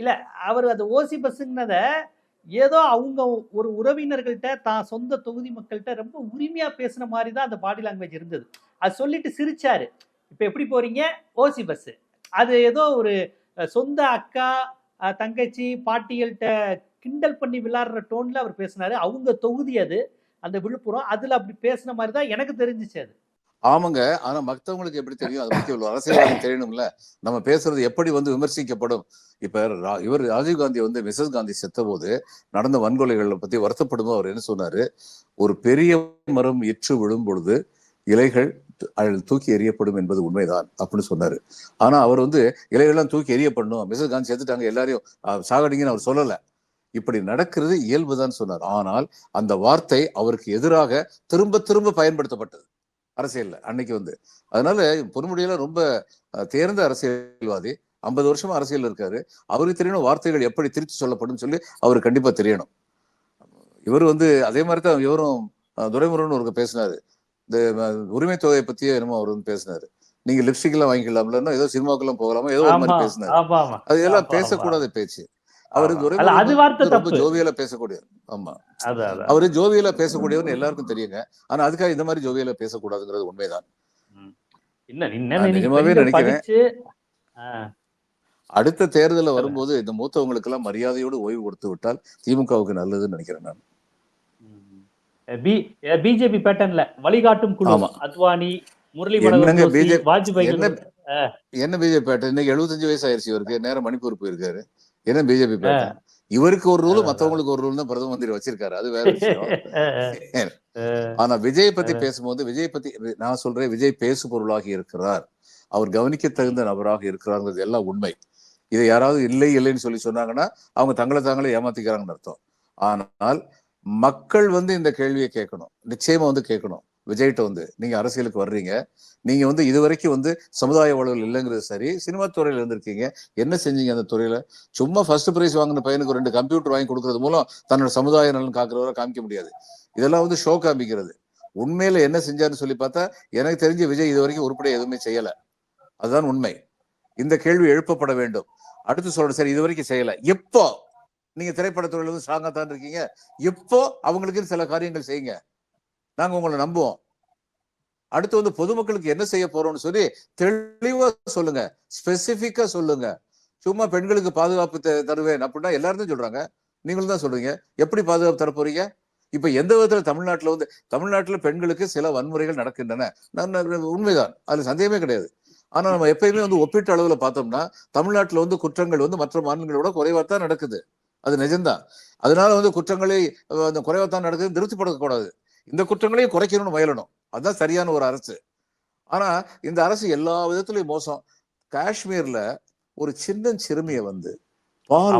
இல்ல அவர் அந்த ஓசி பஸ்ஸுங்கிறத ஏதோ அவங்க ஒரு உறவினர்கள்ட்ட தான் சொந்த தொகுதி மக்கள்கிட்ட ரொம்ப உரிமையா பேசுன மாதிரி தான் அந்த பாடி லாங்குவேஜ் இருந்தது. அது சொல்லிட்டு சிரிச்சாரு. இப்போ எப்படி போறீங்க? ஓசி பஸ் அது ஏதோ ஒரு சொந்த அக்கா தங்கச்சி பாட்டிகள்கிட்ட கிண்டல் பண்ணி விளாடுற டோன்ல அவர் பேசினாரு. அவங்க தொகுதி அது அந்த விழுப்புரம். அதுல அப்படி பேசின மாதிரி தான் எனக்கு தெரிஞ்சிச்சு அது. ஆமாங்க. ஆனா மத்தவங்களுக்கு எப்படி தெரியும்? அதை பத்தி இவ்வளவு அரசியல்வாதம் தெரியணும்ல? நம்ம பேசுறது எப்படி வந்து விமர்சிக்கப்படும்? இப்ப ரா- இவர் ராஜீவ் காந்தி வந்து மிசஸ் காந்தி செத்த போது நடந்த வன்கொலைகளை பத்தி வருத்தப்படுமோ அவர் என்ன சொன்னாரு? ஒரு பெரிய மரம் எற்று விழும் பொழுது இலைகள் அதில் தூக்கி எறியப்படும் என்பது உண்மைதான் அப்படின்னு சொன்னாரு. ஆனா அவர் வந்து இலைகள்லாம் தூக்கி எறியப்படணும். மிசஸ் காந்தி செத்துட்டாங்க எல்லாரையும் சாகடிங்கன்னு அவர் சொல்லல. இப்படி நடக்கிறது இயல்புதான் சொன்னார். ஆனால் அந்த வார்த்தை அவருக்கு எதிராக திரும்ப திரும்ப பயன்படுத்தப்பட்டது. அரசியல்ல அன்னைக்கு வந்து. அதனால பொன்முடியெல்லாம் ரொம்ப தேர்ந்த அரசியல்வாதி. ஐம்பது வருஷமா அரசியல் இருக்காரு. அவருக்கு தெரியணும் வார்த்தைகள் எப்படி திருத்தி சொல்லப்படும் சொல்லி அவருக்கு கண்டிப்பா தெரியணும். இவர் வந்து அதே மாதிரி தான் இவரும் துரைமுருகன் ஒரு பேசினாரு. இந்த உரிமை தொகையை பத்தியே என்னமோ அவர் வந்து பேசினாரு. நீங்க லிப்ஸ்டிக் எல்லாம் வாங்கிக்கலாம்ல ஏதோ சினிமாக்கெல்லாம் போகலாமா? ஏதோ ஒரு மாதிரி பேசினாரு. அது எல்லாம். பேசக்கூடாத பேச்சு. அவரு அது வார்த்தை வந்து ரொம்ப தப்பு. ஜோவியலா பேசக்கூடிய ஆமா. அவரு ஜோவியலா பேசக்கூடியவர்னு எல்லாருக்கும் தெரியுங்க. ஆனா அதுக்காக இந்த மாதிரி ஜோவியலா பேசக்கூடாதுங்கிறது உண்மைதான். நிஜமாவே நினைக்கிறேன். அடுத்த தேர்தலில் வரும்போது இந்த மூத்தவங்களுக்கு எல்லாம் மரியாதையோடு ஓய்வு கொடுத்து விட்டால் திமுகவுக்கு நல்லதுன்னு நினைக்கிறேன் நான். பிஜேபி பேட்டர்ன்ல வழிகாட்டும் குழு. அத்வானி முரளி வாஜ்பாய் என்ன என்ன பிஜேபி பேட்டர்? இன்னைக்கு எழுபத்தஞ்சு வயசு ஆயிருச்சு இவருக்கு. நேரம் மணிப்பூர் போயிருக்காரு. என்ன பிஜேபி இவருக்கு ஒரு ரூல். மத்தவங்களுக்கு ஒரு ரூல் தான் பிரதம மந்திரி வச்சிருக்காரு. அது வேற விஷயம். ஆனா விஜய் பத்தி பேசும்போது விஜய் பத்தி நான் சொல்றேன் விஜய் பேசு பொருளாகி இருக்கிறார். அவர் கவனிக்க தகுந்த நபராக இருக்கிறாங்கிறது எல்லாம் உண்மை. இதை யாராவது இல்லை இல்லைன்னு சொல்லி சொன்னாங்கன்னா அவங்க தங்களை தாங்களே ஏமாத்திக்கிறாங்கன்னு அர்த்தம். ஆனால் மக்கள் வந்து இந்த கேள்வியை கேட்கணும். நிச்சயமா வந்து கேட்கணும். விஜய்கிட்ட வந்து நீங்க அரசியலுக்கு வர்றீங்க. நீங்க வந்து இதுவரைக்கும் வந்து சமுதாய உழவில் இல்லைங்கிறது சரி சினிமா துறையில இருந்திருக்கீங்க. என்ன செஞ்சீங்க அந்த துறையில? சும்மா ஃபர்ஸ்ட் பிரைஸ் வாங்கின பையனுக்கு ரெண்டு கம்ப்யூட்டர் வாங்கி கொடுக்கறது மூலம் தன்னோட சமுதாய நலன் காக்குறவரை காமிக்க முடியாது. இதெல்லாம் வந்து ஷோ காமிக்கிறது. உண்மையில என்ன செஞ்சாருன்னு சொல்லி பார்த்தா எனக்கு தெரிஞ்ச விஜய் இது வரைக்கும் உருப்படியா எதுவுமே செய்யல. அதுதான் உண்மை. இந்த கேள்வி எழுப்பப்பட வேண்டும். அடுத்து சொல்றேன் சரி இது வரைக்கும் செய்யல. எப்போ? நீங்க திரைப்படத்துறையில வந்து ஸ்ட்ராங்கா தான் இருக்கீங்க. எப்போ? அவங்களுக்கு சில காரியங்கள் செய்யுங்க. நாங்க உங்களை நம்புவோம். அடுத்து வந்து பொதுமக்களுக்கு என்ன செய்ய போறோம்னு சொல்லி தெளிவா சொல்லுங்க. ஸ்பெசிபிக்கா சொல்லுங்க. சும்மா பெண்களுக்கு பாதுகாப்பு தருவேன் அப்படின்னா எல்லாரும் சொல்றாங்க. நீங்களும் தான் சொல்றீங்க. எப்படி பாதுகாப்பு தர போறீங்க? இப்ப எந்த விதத்துல தமிழ்நாட்டுல வந்து தமிழ்நாட்டுல பெண்களுக்கு சில வன்முறைகள் நடக்கின்றன? உண்மைதான். அதுல சந்தேகமே கிடையாது. ஆனா நம்ம எப்பயுமே வந்து ஒப்பீட்டு அளவுல பார்த்தோம்னா தமிழ்நாட்டுல வந்து குற்றங்கள் வந்து மற்ற மாநிலங்களோட குறைவா தான் நடக்குது. அது நிஜம்தான். அதனால வந்து குற்றங்களை அந்த குறைவா தான் நடக்குது திருப்திப்படக்கூடாது இந்த குற்றங்களையும் குறைக்கணும்னு முயலணும். அதுதான் சரியான ஒரு அரசு. ஆனா இந்த அரசு எல்லா விதத்திலையும் மோசம். காஷ்மீர்ல ஒரு சின்ன சிறுமியை வந்து பால்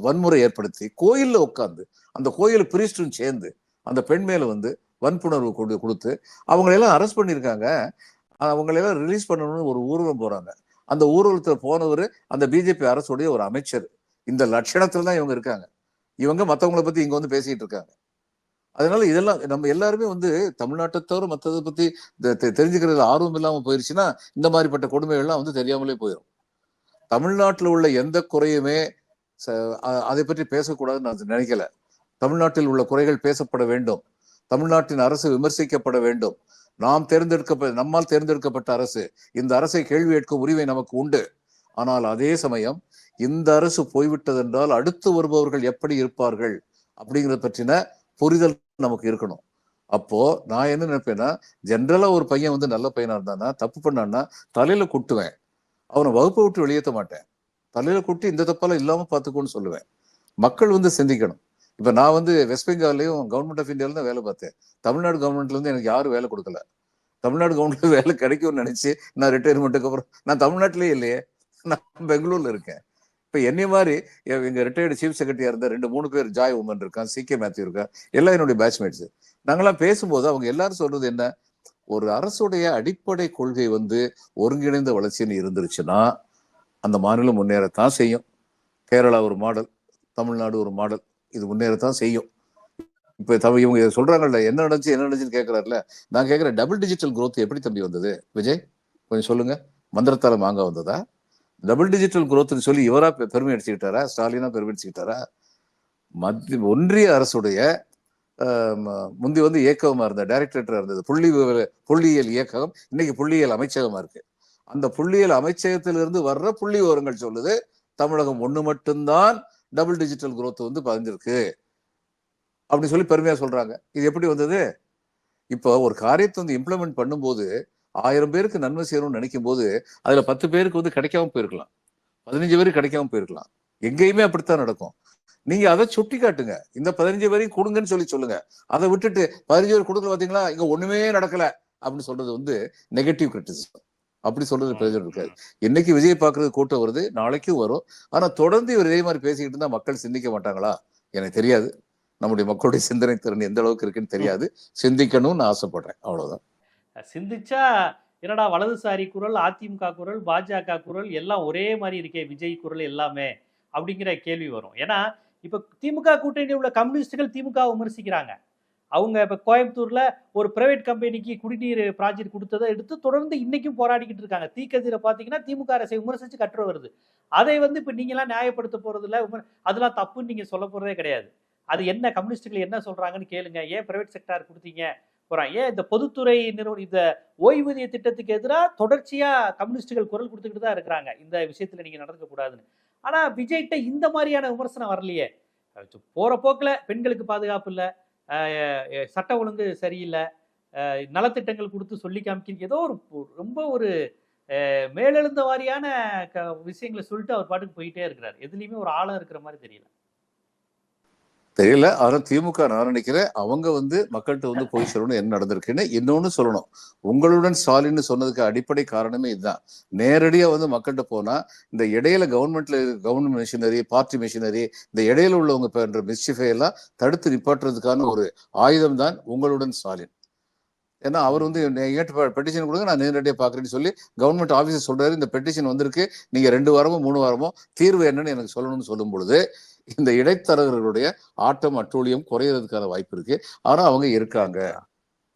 வன்முறை ஏற்படுத்தி கோயில்ல உட்கார்ந்து அந்த கோயில் பிரிஸ்டும் சேர்ந்து அந்த பெண் மேல வந்து வன்புணர்வு கொடு கொடுத்து அவங்களெல்லாம் அரெஸ்ட் பண்ணியிருக்காங்க. அவங்களெல்லாம் ரிலீஸ் பண்ணணும்னு ஒரு ஊர்வலம் போறாங்க. அந்த ஊர்வலத்துல போனவர் அந்த பிஜேபி அரசுடைய ஒரு அமைச்சர். இந்த லட்சணத்துல தான் இவங்க இருக்காங்க. இவங்க மத்தவங்கள பத்தி இங்க வந்து பேசிட்டு இருக்காங்க. அதனால இதெல்லாம் நம்ம எல்லாருமே வந்து தமிழ்நாட்டை தவிர மற்றதை பத்தி தெ- தெ- தெரிஞ்சுக்கிறதுல ஆர்வம் இல்லாம போயிருச்சுன்னா இந்த மாதிரிப்பட்ட கொடுமைகள்லாம் வந்து தெரியாமலே போயிடும் தமிழ்நாட்டில் உள்ள எந்த குறையுமே ச- அதை பற்றி பேசக்கூடாதுன்னு நான் நினைக்கல. தமிழ்நாட்டில் உள்ள குறைகள் பேசப்பட வேண்டும். தமிழ்நாட்டின் அரசு விமர்சிக்கப்பட வேண்டும். நாம் தேர்ந்தெடுக்க நம்மால் தேர்ந்தெடுக்கப்பட்ட அரசு. இந்த அரசை கேள்வி கேட்கும் உரிமை நமக்கு உண்டு. ஆனால் அதே சமயம் இந்த அரசு போய்விட்டதென்றால் அடுத்து வருபவர்கள் எப்படி இருப்பார்கள் அப்படிங்கிறத பற்றின புரிதல் நமக்கு இருக்கணும். அப்போ நான் என்ன நினைப்பேன்னா ஜென்ரலா ஒரு பையன் வந்து நல்ல பையனா இருந்தானா தப்பு பண்ணான்னா தலையில குட்டுவேன். அவனை வகுப்பை விட்டு வெளியேற்ற மாட்டேன். தலையில குட்டி இந்த தப்பெல்லாம் இல்லாம பார்த்துக்கோன்னு சொல்லுவேன். மக்கள் வந்து சிந்திக்கணும். இப்ப நான் வந்து வெஸ்ட் பெங்கால்லையும் கவர்மெண்ட் ஆஃப் இந்தியாவில தான் வேலை பார்த்தேன். தமிழ்நாடு கவர்மெண்ட்ல இருந்து எனக்கு யாரும் வேலை கொடுக்கல. தமிழ்நாடு கவர்மெண்ட்ல வேலை கிடைக்கும்னு நினைச்சு நான் ரிட்டையர்மெண்ட்டுக்கு அப்புறம் நான் தமிழ்நாட்டிலேயே இல்லையே. நான் பெங்களூர்ல இருக்கேன். இப்ப என்னை மாதிரி எங்கள் எங்க ரிட்டையர்டு சீஃப் செக்ரட்டரியா இருந்த ரெண்டு மூணு பேர் ஜாய் உமன் இருக்கான் சி கே மேத்யூ இருக்கான் எல்லாம் என்னுடைய பேட்ச்மேட்ஸ் நாங்களாம் பேசும்போது அவங்க எல்லாரும் சொல்றது என்ன? ஒரு அரசுடைய அடிப்படை கொள்கை வந்து ஒருங்கிணைந்த வளர்ச்சின்னு இருந்துருச்சுன்னா அந்த மாநிலம் முன்னேறத்தான் செய்யும். கேரளா ஒரு மாடல் தமிழ்நாடு ஒரு மாடல் இது முன்னேறத்தான் செய்யும். இப்ப தவ இவங்க இதை சொல்றாங்கல்ல என்ன நடந்துச்சு என்ன நடந்துச்சுன்னு கேட்கறாருல நான் கேட்கிறேன் டபுள் டிஜிட்டல் குரோத் எப்படி தம்பி வந்தது? விஜய் கொஞ்சம் சொல்லுங்க. மந்திரத்தால மாங்க வந்ததா? டபுள் டிஜிட்டல் குரோத்னு சொல்லி இவரா பெருமை அடிச்சுக்கிட்டாரா? ஸ்டாலினா பெருமை அடிச்சுக்கிட்டாரா? மத்திய ஒன்றிய அரசுடைய முந்தி வந்து இயக்கமாக இருந்த டைரக்டரேட்டரா இருந்தது. புள்ளி விவர- புள்ளியியல் இயக்கம் இன்னைக்கு புள்ளியியல் அமைச்சகமாக இருக்கு. அந்த புள்ளியியல் அமைச்சகத்திலிருந்து வர்ற புள்ளி விவரங்கள் சொல்லுது தமிழகம் ஒன்று மட்டும்தான் டபுள் டிஜிட்டல் குரோத் வந்து பதிஞ்சிருக்கு. அப்படின்னு சொல்லி பெருமையாக சொல்கிறாங்க இது எப்படி வந்தது? இப்போ ஒரு காரியத்தை வந்து இம்ப்ளிமெண்ட் பண்ணும்போது ஆயிரம் பேருக்கு நன்மை செய்யணும்னு நினைக்கும் போது அதுல பத்து பேருக்கு வந்து கிடைக்காம போயிருக்கலாம். பதினஞ்சு பேருக்கு கிடைக்காம போயிருக்கலாம். எங்கேயுமே அப்படித்தான் நடக்கும். நீங்க அதை சுட்டி காட்டுங்க இந்த பதினஞ்சு பேரையும் கொடுங்கன்னு சொல்லி சொல்லுங்க. அதை விட்டுட்டு பதினஞ்சு பேர் கொடுக்கல பாத்தீங்களா? இங்க ஒண்ணுமே நடக்கல. அப்படின்னு சொல்றது வந்து நெகட்டிவ் கிரிட்டிசிசம் அப்படி சொல்றது பிரயோஜனம் இருக்காது. இன்னைக்கு விஜய் பாக்குறது கூட்டம் வருது நாளைக்கும் வரும். ஆனா தொடர்ந்து இவர் இதே மாதிரி பேசிக்கிட்டு இருந்தா மக்கள் சிந்திக்க மாட்டாங்களா? எனக்கு தெரியாது. நம்முடைய மக்களுடைய சிந்தனை திறன் எந்த அளவுக்கு இருக்குன்னு தெரியாது. சிந்திக்கணும்னு ஆசைப்படுறேன். அவ்வளவுதான். சிந்திச்சா என்னடா வலதுசாரி குரல் அதிமுக குரல் பாஜக குரல் எல்லாம் ஒரே மாதிரி இருக்கே விஜய் குரல் எல்லாமே அப்படிங்கிற கேள்வி வரும். ஏன்னா இப்போ திமுக கூட்டணியில் உள்ள கம்யூனிஸ்டுகள் திமுக விமர்சிக்கிறாங்க. அவங்க இப்போ கோயம்புத்தூரில் ஒரு பிரைவேட் கம்பெனிக்கு குடிநீர் ப்ராஜெக்ட் கொடுத்ததை எடுத்து தொடர்ந்து இன்னைக்கும் போராடிக்கிட்டு இருக்காங்க. தீக்கதிரை பார்த்தீங்கன்னா திமுக அரசை விமர்சிச்சு கற்று வருது. அதை வந்து இப்போ நீங்களாம் நியாயப்படுத்த போறது அதெல்லாம் தப்புன்னு நீங்கள் சொல்ல போகிறதே கிடையாது. அது என்ன கம்யூனிஸ்டுகள் என்ன சொல்கிறாங்கன்னு கேளுங்க. ஏன் பிரைவேட் செக்டார் கொடுத்தீங்க? போறான். ஏன் இந்த பொதுத்துறை நிறுவனம் இந்த ஓய்வூதிய திட்டத்துக்கு எதிராக தொடர்ச்சியா கம்யூனிஸ்டுகள் குரல் கொடுத்துக்கிட்டு தான் இருக்கிறாங்க. இந்த விஷயத்துல நீங்க நடந்துக்க கூடாதுன்னு. ஆனா விஜய்கிட்ட இந்த மாதிரியான விமர்சனம் வரலையே. போகிற போற போக்குல பெண்களுக்கு பாதுகாப்பு இல்லை. சட்ட ஒழுங்கு சரியில்லை. நலத்திட்டங்கள் கொடுத்து சொல்லி காமிக்க ஏதோ ஒரு ரொம்ப ஒரு மேலெழுந்த வாரியான க- விஷயங்களை சொல்லிட்டு அவர் பாட்டுக்கு போயிட்டே இருக்கிறார். எதுலேயுமே ஒரு ஆழம் இருக்கிற மாதிரி தெரியல. தெரியல. ஆனா திமுக நான் நினைக்கிறேன் அவங்க வந்து மக்கள்கிட்ட வந்து போய் சொல்லணும் என்ன நடந்திருக்குன்னு இன்னொன்னு சொல்லணும். உங்களுடன் ஸ்டாலின்னு சொன்னதுக்கு அடிப்படை காரணமே இதுதான். நேரடியா வந்து மக்கள்கிட்ட போனா இந்த இடையில கவர்மெண்ட்ல கவர்மெண்ட் மிஷினரி பார்ட்டி மிஷினரி இந்த இடையில உள்ளவங்க பண்ற மிஸ்டிஃபை எல்லாம் தடுத்து நிப்பாட்டுறதுக்கான ஒரு ஆயுதம் தான் உங்களுடன் ஸ்டாலின். ஏன்னா அவர் வந்து என்கிட்ட பெட்டிஷன் கொடுங்க நான் நேரடியாக பார்க்குறேன்னு சொல்லி கவர்மெண்ட் ஆஃபீஸர் சொல்றாரு. இந்த பெட்டிஷன் வந்திருக்கு. நீங்கள் ரெண்டு வாரமோ மூணு வாரமோ தீர்வு என்னன்னு எனக்கு சொல்லணும்னு சொல்லும் பொழுது இந்த இடைத்தரகர்களுடைய ஆட்டம் அட்டூழியம் குறையிறதுக்கான வாய்ப்பு இருக்கு. ஆனா அவங்க இருக்காங்க.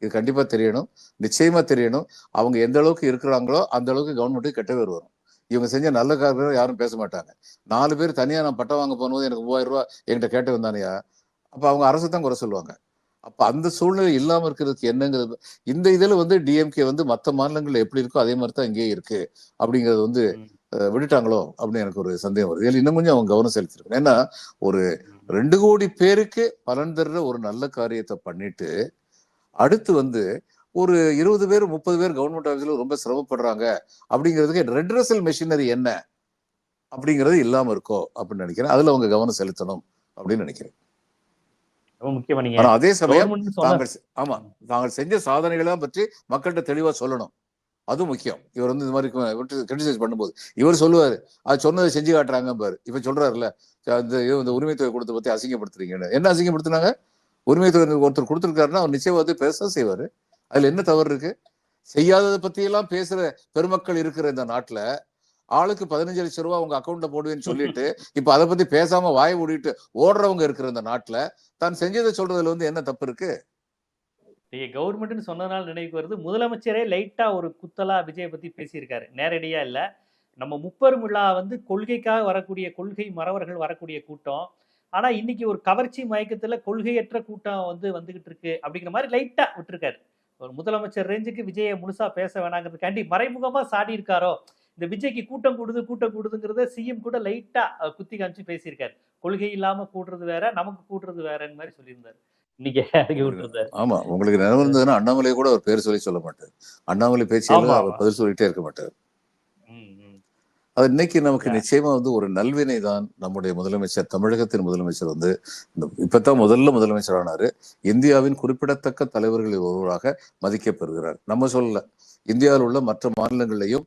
இது கண்டிப்பா தெரியணும். நிச்சயமா தெரியணும். அவங்க எந்த அளவுக்கு இருக்கிறாங்களோ அந்த அளவுக்கு கவர்மெண்ட்டுக்கு கெட்ட பேர் வரும். இவங்க செஞ்ச நல்ல காரியம் யாரும் பேச மாட்டாங்க. நாலு பேர் தனியா நான் பட்டம் வாங்க போகும்போது எனக்கு மூவாயிரம் ரூபா என்கிட்ட கேட்டு வந்தானியா? அப்ப அவங்க அரசு தான் குறை சொல்லுவாங்க. அப்ப அந்த சூழ்நிலை இல்லாம இருக்கிறதுக்கு என்னங்கிறது? இந்த இதுல வந்து டிஎம்கே வந்து மத்த மாநிலங்கள்ல எப்படி இருக்கோ அதே மாதிரி தான் இங்கேயே இருக்கு. அப்படிங்கிறது வந்து விட்டுட்டாங்களோ அப்படின்னு எனக்கு ஒரு சந்தேகம் வருது. இதுல இன்னும் கொஞ்சம் அவங்க கவனம் செலுத்திருக்கணும். ஏன்னா ஒரு ரெண்டு கோடி பேருக்கு பலன் தர்ற ஒரு நல்ல காரியத்தை பண்ணிட்டு அடுத்து வந்து ஒரு இருபது பேர் முப்பது பேர் கவர்மெண்ட் ஆஃபீஸ்ல ரொம்ப சிரமப்படுறாங்க அப்படிங்கிறதுக்கு ரெட்ரஸல் மெஷினரி என்ன? அப்படிங்கிறது இல்லாம இருக்கோ அப்படின்னு நினைக்கிறேன். அதுல அவங்க கவனம் செலுத்தணும் அப்படின்னு நினைக்கிறேன். அதே சமயம் தாங்கள் ஆமா தாங்கள் செஞ்ச சாதனைகளை பற்றி மக்கள்கிட்ட தெளிவா சொல்லணும். அது முக்கியம். இவர் வந்து இந்த மாதிரி கிரிட்டிசைஸ் பண்ணும்போது. இவர் சொல்லுவாரு அது சொன்னதை செஞ்சு காட்டுறாங்க பாரு இப்ப இது இந்த உரிமை தொகை கொடுத்த பத்தி அசிங்கப்படுத்துறீங்கன்னு. என்ன அசிங்கப்படுத்துனாங்க? உரிமை தொகை ஒருத்தர் கொடுத்துருக்காருன்னா அவர் நிச்சயம் வந்து பேச செய்வாரு. அதுல என்ன தவறு இருக்கு? செய்யாததை பத்தி எல்லாம் பேசுற பெருமக்கள் இருக்கிற இந்த நாட்டுல ஆளுக்கு பதினஞ்சு லட்சம் ரூபாய் உங்க அக்கௌண்ட்ல போடுவேன்னு சொல்லிட்டு இப்ப அதை பத்தி பேசாம வாய மூடிட்டு ஓடுறவங்க இருக்கிற இந்த நாட்டுல தான் செஞ்சதை சொல்றதுல வந்து என்ன தப்பு இருக்கு? நீங்கள் கவர்மெண்ட்னு சொன்னதுனால நினைவுக்கு வருது. முதலமைச்சரே லைட்டாக ஒரு குத்தலா விஜயை பற்றி பேசியிருக்காரு. நேரடியாக இல்லை. நம்ம முப்பெரும் விழா வந்து கொள்கைக்காக வரக்கூடிய கொள்கை மறவர்கள் வரக்கூடிய கூட்டம். ஆனால் இன்னைக்கு ஒரு கவர்ச்சி மயக்கத்தில் கொள்கையற்ற கூட்டம் வந்து வந்துகிட்டு இருக்கு அப்படிங்கிற மாதிரி லைட்டாக விட்டுருக்காரு. ஒரு முதலமைச்சர் ரேஞ்சுக்கு விஜயை முழுசாக பேச வேணாங்கிறதுக்காண்டி மறைமுகமாக சாடி இருக்காரோ இந்த விஜய்க்கு கூட்டம் கூடுது கூட்டம் கூடுதுங்கிறத சிஎம் கூட லைட்டாக குத்தி காமிச்சு பேசியிருக்காரு. கொள்கை இல்லாமல் கூடுறது வேற நமக்கு கூடுறது வேறன்னு மாதிரி சொல்லியிருந்தாரு. ஆமா உங்களுக்கு நினைவு இருந்ததுன்னா அண்ணாமலை கூட அவர் பேர் சொல்லி சொல்ல மாட்டார். அண்ணாமலை பேச்சியெல்லாம் ஆமா, அவர். பதில் சொல்லிட்டே இருக்க மாட்டார். அது இன்னைக்கு நமக்கு. நிச்சயமா வந்து ஒரு நல்வினை தான் நம்முடைய முதலமைச்சர் தமிழகத்தின் முதலமைச்சர் வந்து இப்பதான் முதல்ல முதலமைச்சர் ஆனாரு இந்தியாவின் குறிப்பிடத்தக்க தலைவர்களில் ஒருவராக மதிக்கப்பெறுகிறார். நம்ம சொல்லல. இந்தியாவில் உள்ள மற்ற மாநிலங்கள்லயும்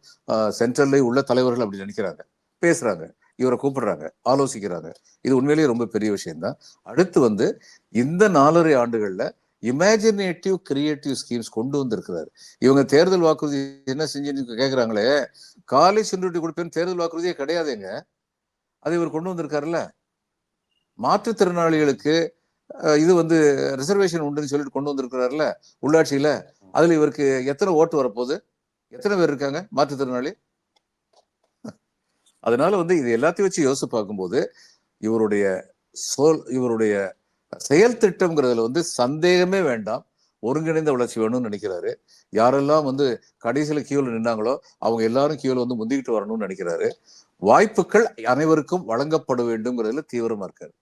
சென்ட்ரல்லையும் உள்ள தலைவர்கள் அப்படி நினைக்கிறாங்க. பேசுறாங்க. இவரை கூப்பிடுறாங்க ஆலோசிக்கிறாங்க. இது உண்மையிலேயே ரொம்ப பெரிய விஷயம்தான். அடுத்து வந்து இந்த நாலரை ஆண்டுகள்ல இமேஜினேட்டிவ் கிரியேட்டிவ் ஸ்கீம்ஸ் கொண்டு வந்திருக்கிறாரு. இவங்க தேர்தல் வாக்குறுதி என்ன செஞ்சு கேக்குறாங்களே காலேஜ் சென்றுட்டி கொடுப்பேன்னு தேர்தல் வாக்குறுதியே கிடையாதுங்க. அதை இவர் கொண்டு வந்திருக்காருல்ல. மாற்றுத்திறனாளிகளுக்கு இது வந்து ரிசர்வேஷன் உண்டுன்னு சொல்லிட்டு கொண்டு வந்திருக்கிறாருல்ல உள்ளாட்சியில. அதுல இவருக்கு எத்தனை ஓட்டு வரப்போகுது? எத்தனை பேர் இருக்காங்க மாற்றுத்திறனாளி? அதனால வந்து இது எல்லாத்தையும் வச்சு யோசிச்சு பார்க்கும்போது இவருடைய சொல் இவருடைய செயல் திட்டம்ங்கிறதுல வந்து சந்தேகமே வேண்டாம். ஒருங்கிணைந்த வளர்ச்சி வேணும்னு நினைக்கிறாரு. யாரெல்லாம் வந்து கடைசியில கியூல நின்னாங்களோ அவங்க எல்லாரும் கியூவில் வந்து முந்திக்கிட்டு வரணும்னு நினைக்கிறாரு. வாய்ப்புகள் அனைவருக்கும் வழங்கப்பட வேண்டும்ங்கிறதுல தீவிரமா இருக்காரு.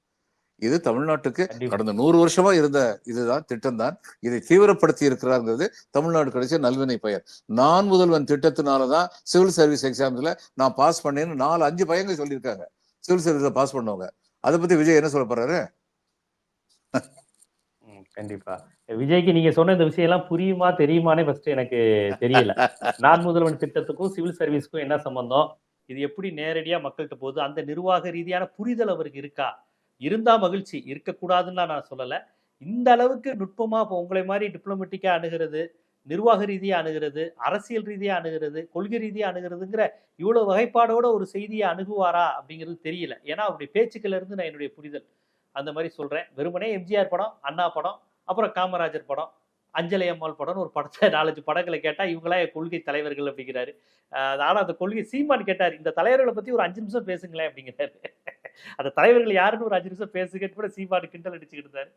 இது தமிழ்நாட்டுக்கு. கடந்த நூறு வருஷமா இருந்த இதுதான் திட்டம் தான் இதை தீவிரப்படுத்தி இருக்கிறாங்கிறது தமிழ்நாடு கிடைச்ச நல்வினை பெயர் நான் முதல்வன் திட்டத்தினாலதான் சிவில் சர்வீஸ் எக்ஸாம்ஸ்ல நான் பாஸ் பண்ணேன்னு நாலு அஞ்சு பையங்க சொல்லியிருக்காங்க. சிவில் சர்வீஸ்ல பாஸ் பண்ணவங்க. அதை பத்தி விஜய் என்ன சொல்ல போறாரு? கண்டிப்பா. விஜய்க்கு நீங்க சொன்ன இந்த விஷயம் எல்லாம் புரியுமா தெரியுமானே ஃபர்ஸ்ட் எனக்கு தெரியல. நான் முதல்வன் திட்டத்துக்கும் சிவில் சர்வீஸ்க்கும் என்ன சம்பந்தம்? இது எப்படி நேரடியா மக்கள்கிட்ட போகுது? அந்த நிர்வாக ரீதியான புரிதல் அவருக்கு இருக்கா? இருந்தால் மகிழ்ச்சி இருக்கக்கூடாதுன்னு நான் சொல்லலை. இந்த அளவுக்கு நுட்பமாக இப்போ உங்களை மாதிரி டிப்ளமெட்டிக்காக அணுகிறது நிர்வாக ரீதியாக அணுகிறது அரசியல் ரீதியாக அணுகிறது கொள்கை ரீதியாக அணுகிறதுங்கிற இவ்வளோ வகைப்பாடோட ஒரு செய்தியை அணுகுவாரா அப்படிங்கிறது தெரியல. ஏன்னா அவருடைய பேச்சுக்கள் இருந்து நான் என்னுடைய புரிதல். அந்த மாதிரி சொல்கிறேன் வெறுமனே எம்ஜிஆர் படம் அண்ணா படம் அப்புறம் காமராஜர் படம் அஞ்சலி அம்மாள் படம்னு ஒரு படத்தை நாலஞ்சு படங்களை கேட்டா இவங்களா என் கொள்கை தலைவர்கள் அப்படிங்கிறாரு. ஆனால் அந்த கொள்கை சீமான் கேட்டார் இந்த தலைவர்களை பற்றி ஒரு அஞ்சு நிமிஷம் பேசுங்களேன் அப்படிங்கிறாரு. அந்த தலைவர்கள் யாருன்னு ஒரு அஞ்சு நிமிஷம் பேசுங்கன்னு கூட சீமான் கிண்டல் அடிச்சுக்கிட்டு இருந்தாரு.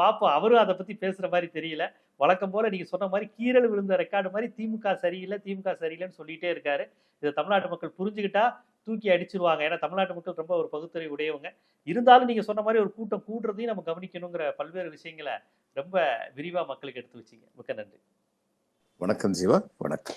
பார்ப்போம் அவரும் அதை பத்தி பேசுற மாதிரி தெரியல. வழக்கம் போல நீங்க சொன்ன மாதிரி கீரல் விழுந்த ரெக்கார்டு மாதிரி திமுக சரியில்லை திமுக சரியில்லைன்னு சொல்லிகிட்டே இருக்காரு. இதை தமிழ்நாட்டு மக்கள் புரிஞ்சுக்கிட்டா தூக்கி அடிச்சிருவாங்க. ஏன்னா தமிழ்நாட்டு மக்கள் ரொம்ப ஒரு பகுத்தறிவு உடையவங்க. இருந்தாலும் நீங்க சொன்ன மாதிரி ஒரு கூட்டம் கூடுறதையும் நம்ம கவனிக்கணுங்கிற பல்வேறு விஷயங்களை ரொம்ப விரிவாக மக்களுக்கு எடுத்து வச்சீங்க. மிக்க நன்றி. வணக்கம் ஜீவா. வணக்கம்.